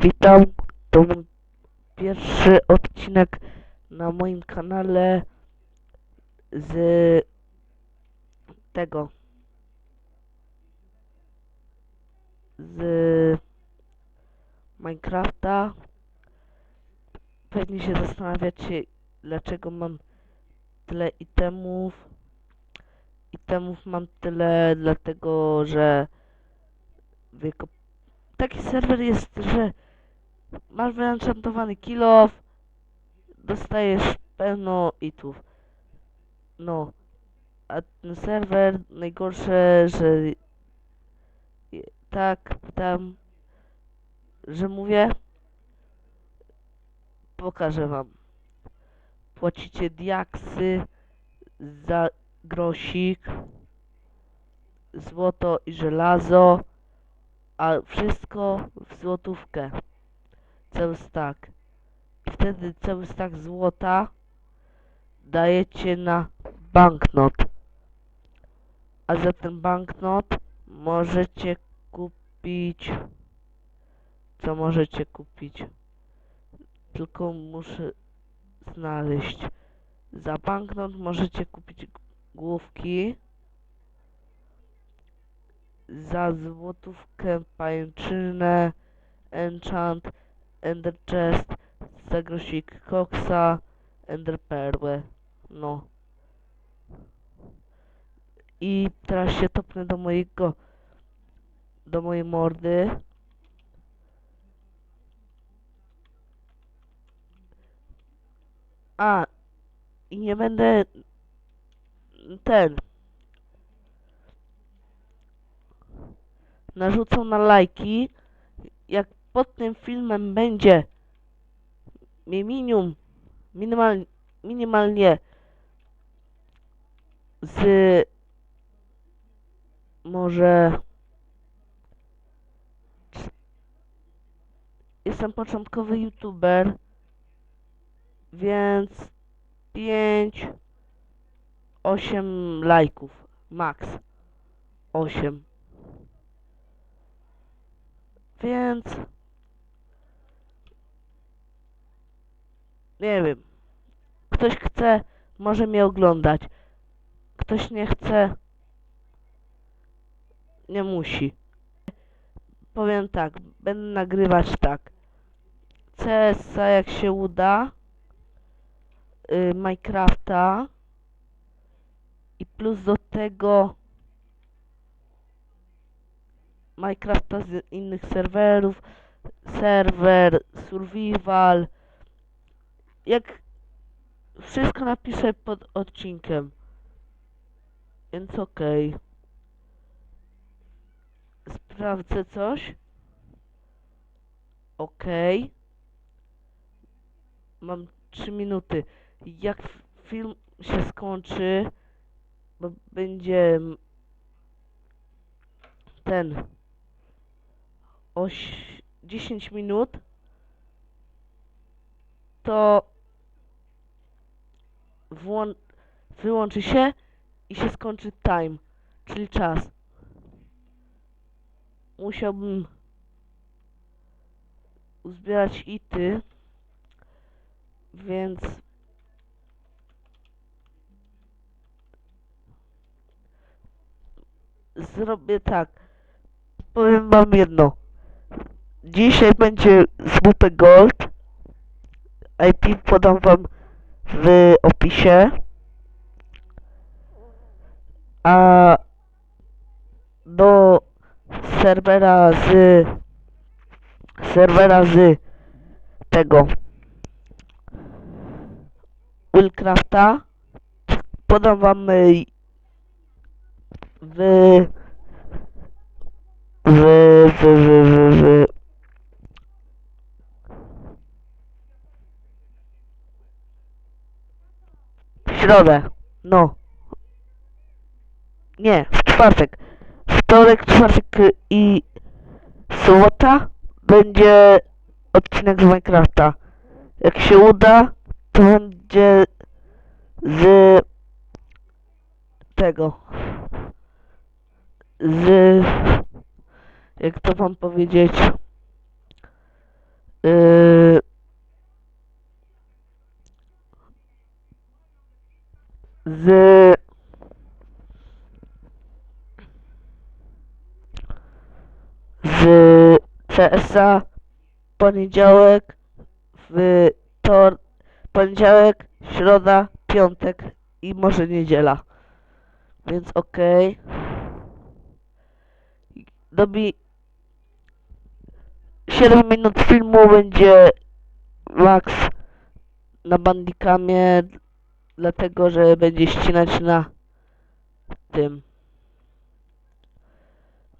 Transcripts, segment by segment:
Witam, to mój pierwszy odcinek na moim kanale z tego z Minecrafta. Pewnie się zastanawiacie, dlaczego mam tyle itemów. Itemów mam tyle, dlatego że wyko- taki serwer jest, że masz wyenchantowany kill off, dostajesz pełno itów. No, a ten serwer najgorsze, że tak tam, że mówię, pokażę wam. Płacicie diaksy za grosik, złoto i żelazo, a wszystko w złotówkę. Cały stack. I wtedy cały stack złota dajecie na banknot. A za ten banknot możecie kupić. Co możecie kupić? Tylko muszę znaleźć. Za banknot możecie kupić główki. Za złotówkę pajęczynę, enchant, ender chest, za grosik koksa, ender perłę. No. I teraz się topnę do mojego, do mojej mordy. A, i nie będę ten narzucał na lajki. Jak pod tym filmem będzie minimum, minimal, minimalnie z może jestem początkowy youtuber, więc 5 8 lajków max 8 więc nie wiem. Ktoś chce może mnie oglądać. Ktoś nie chce nie musi. Powiem tak będę nagrywać tak. CS-a jak się uda y, Minecrafta i plus do tego Minecrafta z innych serwerów, serwer, survival, jak wszystko napiszę pod odcinkiem, więc okej. Sprawdzę coś. Okej. Mam 3 minuty. Jak film się skończy, bo będzie ten oś 10 minut, to włą- wyłączy się i się skończy time, czyli czas. Musiałbym uzbierać ity, więc zrobię tak. Powiem wam jedno. Dzisiaj będzie złoty gold. IP podam wam w opisie. A do serwera z serwera z tego Willcrafta podam wam y, w w, w, w, w, w środę, no. Nie, w czwartek. Wtorek, czwartek i sobota będzie odcinek z Minecrafta. Jak się uda, to będzie z tego. Z jak to wam powiedzieć Yy, z z CSA poniedziałek w tor poniedziałek, środa, piątek i może niedziela. Więc okej. Dobi 7 minut filmu będzie max na bandikamie, dlatego że będzie ścinać na tym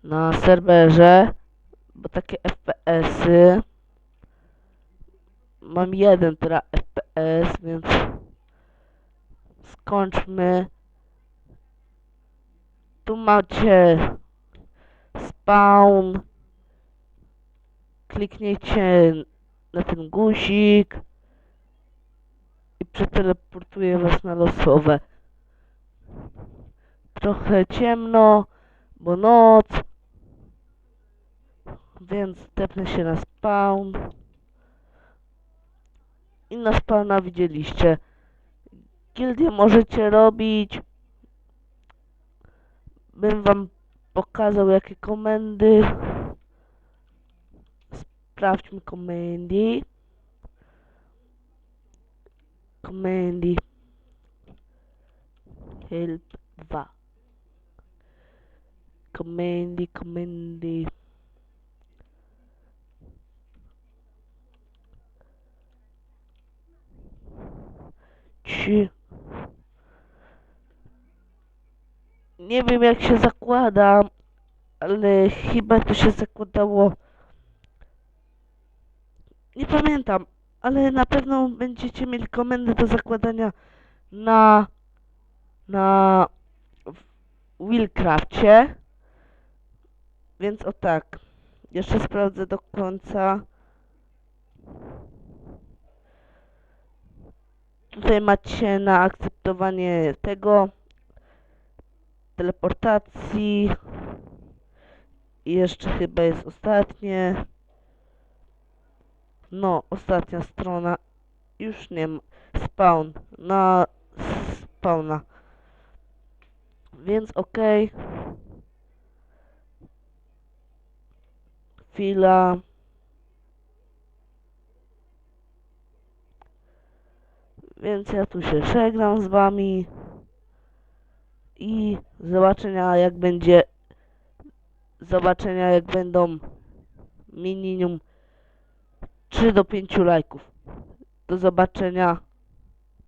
na serwerze, bo takie FPS-y mam jeden tra FPS, więc skończmy. Tu macie spawn. Kliknijcie na ten guzik przeteleportuję was na losowe. Trochę ciemno, bo noc, więc tepnę się na spawn. I na spawna widzieliście. Gildię możecie robić. Bym wam pokazał jakie komendy. Sprawdźmy komendy. Komendy. Help 2. Komendy, komendy. Trzy. Nie wiem jak się zakłada, ale chyba to się zakładało. Nie pamiętam, ale na pewno będziecie mieli komendę do zakładania na na Willcrafcie. Więc o tak. Jeszcze sprawdzę do końca. Tutaj macie na akceptowanie tego teleportacji i jeszcze chyba jest ostatnie no ostatnia strona. Już nie ma spawn. Na spawna. Więc okej. Chwila. Więc ja tu się żegnam z wami. I zobaczenia jak będzie zobaczenia jak będą minimum 3 do 5 lajków. Do zobaczenia.